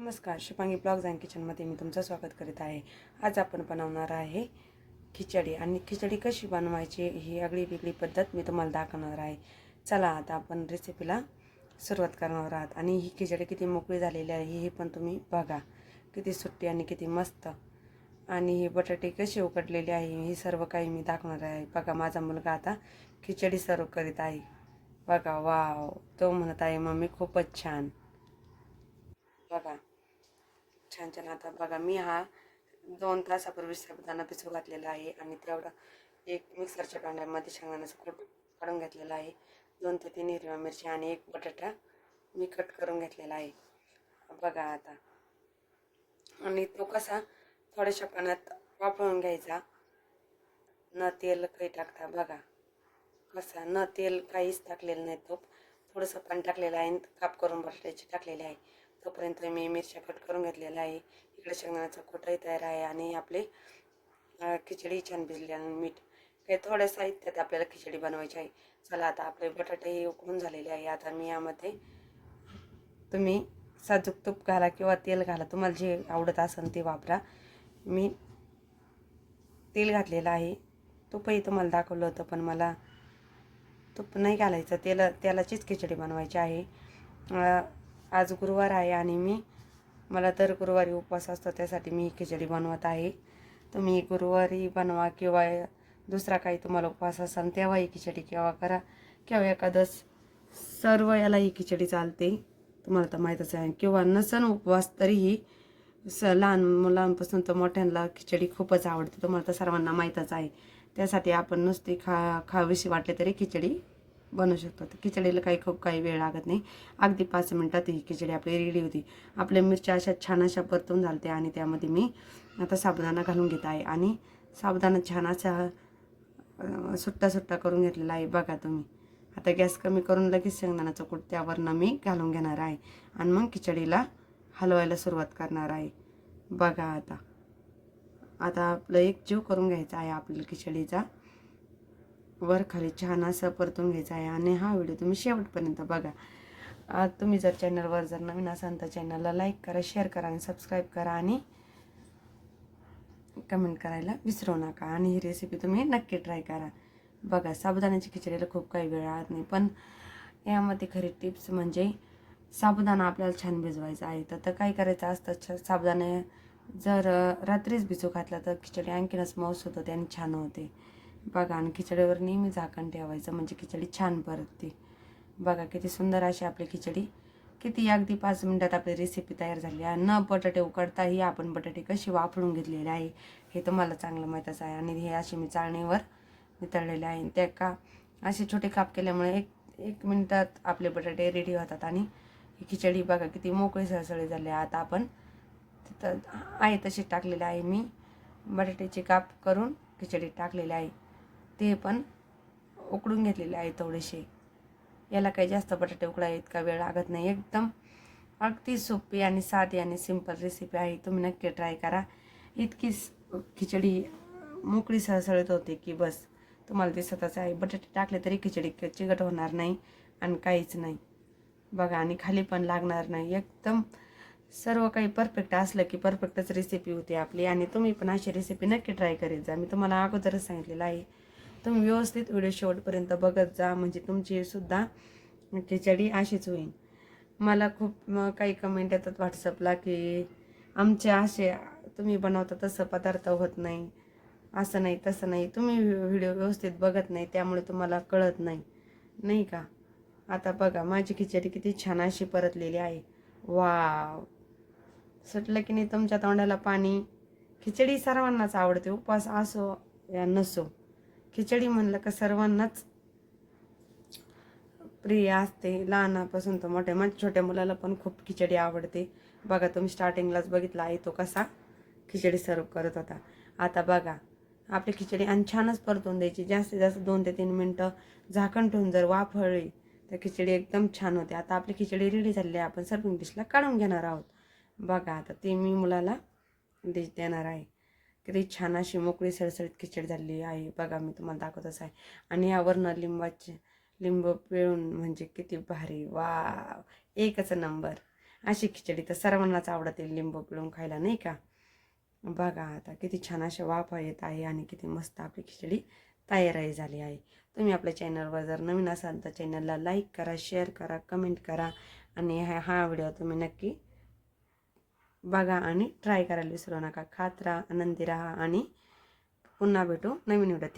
नमस्कार शिपांगी blogs and किचनमध्ये मी तुमचं स्वागत करीत आहे. आज आपण बनवणार आहे खिचडी आणि खिचडी कशी बनवायची ही आगळी वेगळी पद्धत मी तुम्हाला दाखवणार आहे. चला आता आपण रेसिपीला सुरुवात करणार आहात आणि ही खिचडी किती मोकळी झालेली आहे हे पण तुम्ही बघा. किती सुट्टी आणि किती मस्त. आणि ही बटाटे कशी उकडलेली आहे हे सर्व काही मी दाखवणार आहे. बघा माझा मुलगा आता खिचडी सर्व करीत आहे. बघा वाव तो म्हणत आहे मम्मी खूपच छान. बघा. छान छान. आता बघा मी हा दोन तासापूर्वी साबुदाणा पिसू घातलेला आहे आणि तेवढा एक मिक्सरच्या भांड्यामध्ये शेंगदाण्याचं कूट काढून घेतलेला आहे. दोन ते तीन हिरव्या मिरच्या आणि एक बटाटा मी कट करून घेतलेला आहे. बघा आता. आणि तो कसा थोड्याशा पाण्यात वापरून घ्यायचा. न तेल काही टाकता बघा. कसा न तेल काहीच टाकलेलं नाही तो थोडंसं पाणी टाकलेलं आहे आणि काप करून बटाट्याची टाकलेली आहे. तोपर्यंत मी मिरच्या कट करून घेतलेल्या आहे. इकडे शेंगदाण्याचा कोटाही तयार आहे आणि आपले खिचडी छान भिजली आणि मीठ. काही थोड्या साहित्यात आपल्याला खिचडी बनवायची आहे. चला आता आपले बटाटेही उकळून झालेले आहे. आता मी यामध्ये तुम्ही साजूक तूप घाला किंवा तेल घाला. तुम्हाला जे आवडत असेल ते वापरा. मी तेल घातलेलं आहे. तूपही तुम्हाला दाखवलं होतं पण मला तूप नाही घालायचं. तेल तेलाचीच खिचडी बनवायची आहे. आज गुरुवार आहे आणि मी मला तर गुरुवारी उपवास असतो त्यासाठी मी खिचडी बनवत आहे. तुम्ही गुरुवारी बनवा किंवा दुसरा काही तुम्हाला उपवास असाल तेव्हा ही खिचडी केव्हा करा किंवा एखादं सर्व याला ही खिचडी चालते तुम्हाला तर माहीतच आहे. किंवा नसन उपवास तरीही स लहान मुलांपासून तर मोठ्यांना खिचडी खूपच आवडते तुम्हाला तर सर्वांना माहीतच आहे. त्यासाठी आपण नुसती खा खावीशी वाटले तरी खिचडी बनवू शकतो. तर खिचडीला काही खूप काही वेळ लागत नाही. अगदी पाच मिनटात ही खिचडी आपली रेडी होती. आपल्या मिरच्या अशा छान अशा परतून झालते आणि त्यामध्ये मी आता साबुदाणा घालून घेत आहे. आणि साबुदाणा छान असा सुट्टा सुट्टा करून घेतलेला आहे. बघा तुम्ही. आता गॅस कमी करून लगेच शेंगदाण्याचं कूट त्यावरनं मी घालून घेणार आहे. आणि मग खिचडीला हलवायला सुरुवात करणार आहे. बघा आता. आता आपलं एक जीव करून घ्यायचा आहे आपल्याला खिचडीचा. वर खाली छान असं परतून घ्यायचं आहे. आणि हा व्हिडिओ तुम्ही शेवटपर्यंत बघा. तुम्ही जर चॅनलवर जर नवीन असाल तर चॅनलला लाईक करा शेअर करा आणि सबस्क्राईब करा आणि कमेंट करायला विसरू नका. आणि ही रेसिपी तुम्ही नक्की ट्राय करा. बघा साबुदाण्याची खिचडीला खूप काही वेळ राहत नाही पण यामध्ये खरी टिप्स म्हणजे साबुदाणा आपल्याला छान भिजवायचा आहे. तर तर काय करायचं असतं छ साबुदाणे जर रात्रीच भिजू घातला तर खिचडी आणखीनच मऊस होते आणि छान होते. बघा आणि खिचडीवर नेहमी झाकण ठेवायचं म्हणजे खिचडी छान परतते. बघा किती सुंदर अशी आपली खिचडी. किती अगदी पाच मिनटात आपली रेसिपी तयार झाली आहे. न बटाटे उकडताही आपण बटाटे कशी वापरून घेतलेले आहे हे तुम्हाला चांगलं माहीतच आहे. आणि हे असे मी चाळणीवर नितळलेले आहे. त्या का असे छोटे काप केल्यामुळे एक एक मिनटात आपले बटाटे रेडी होतात. आणि ही खिचडी बघा किती मोकळी सळसळी झाली आहे. आता आपण तिथं आहे तशी टाकलेली आहे मी. बटाट्याचे काप करून खिचडी टाकलेली आहे. ते पण उकडून घेतलेले आहे थोडेसे. याला काही जास्त बटाटे उकडाय इतका वेळ लागत नाही. एकदम अगदी सोपी आणि साधी आणि सिंपल रेसिपी आहे. तुम्ही नक्की ट्राय करा. इतकी खिचडी मोकळी सळसळत होते की बस. तुम्हाला दिसतच आहे बटाटे टाकले तरी खिचडी चिकट होणार नाही आणि काहीच नाही. बघा आणि खाली पण लागणार नाही. एकदम सर्व काही परफेक्ट असलं की परफेक्टच रेसिपी होती आपली. आणि तुम्ही पण अशी रेसिपी नक्की ट्राय करीत जा. मी तुम्हाला अगोदरच सांगितलेलं आहे. तुम्ही व्यवस्थित व्हिडिओ शेवटपर्यंत बघत जा म्हणजे तुमची सुद्धा खिचडी अशीच होईल. मला खूप काही कमेंट येतात व्हॉट्सअपला की आमचे असे तुम्ही बनवता तसं पदार्थ होत नाही. असं नाही तसं नाही. तुम्ही व्हिडिओ व्यवस्थित बघत नाही त्यामुळे तुम्हाला कळत नाही. नाही का? आता बघा माझी खिचडी किती छान अशी परतलेली आहे. वाव! सुटलं की नाही तुमच्या तोंडाला पाणी? खिचडी सर्वांनाच आवडते. उपवास असो या नसो. खिचडी म्हणलं का सर्वांनाच. प्रिय असते लहानापासून तर मोठ्या म्हणजे छोट्या मुलाला पण खूप खिचडी आवडते. बघा तुम्ही स्टार्टिंगलाच बघितला आहे तो कसा? खिचडी सर्व करत होता. आता बघा आपली खिचडी आणि छानच परतून द्यायची. जास्तीत जास्त दोन ते तीन मिनटं झाकण ठेवून जर वाफळली तर खिचडी एकदम छान होते. आता आपली खिचडी रेडी झालेली आहे. आपण सर्विंग डिशला काढून घेणार आहोत. बघा आता ते मी मुलाला डिश देणार आहे. किती छान अशी मोकळी सळसळीत खिचडी झालेली आहे. बघा मी तुम्हाला दाखवतच आहे. आणि यावरनं लिंबाचे लिंब पिळून म्हणजे किती भारी. वा एकच नंबर. अशी खिचडी तर सर्वांनाच आवडते लिंबू पिळून खायला नाही का? बघा आता किती छान अशा वाफा येत आहे आणि किती मस्त आपली खिचडी तयारही झाली आहे. तुम्ही आपल्या चॅनलवर जर नवीन असाल तर चॅनलला लाईक करा शेअर करा कमेंट करा. आणि हा हा व्हिडिओ तुम्ही नक्की बघा आणि ट्राय करायला विसरू नका. खात राहा आनंदी राहा आणि पुन्हा भेटू नवीन व्हिडिओ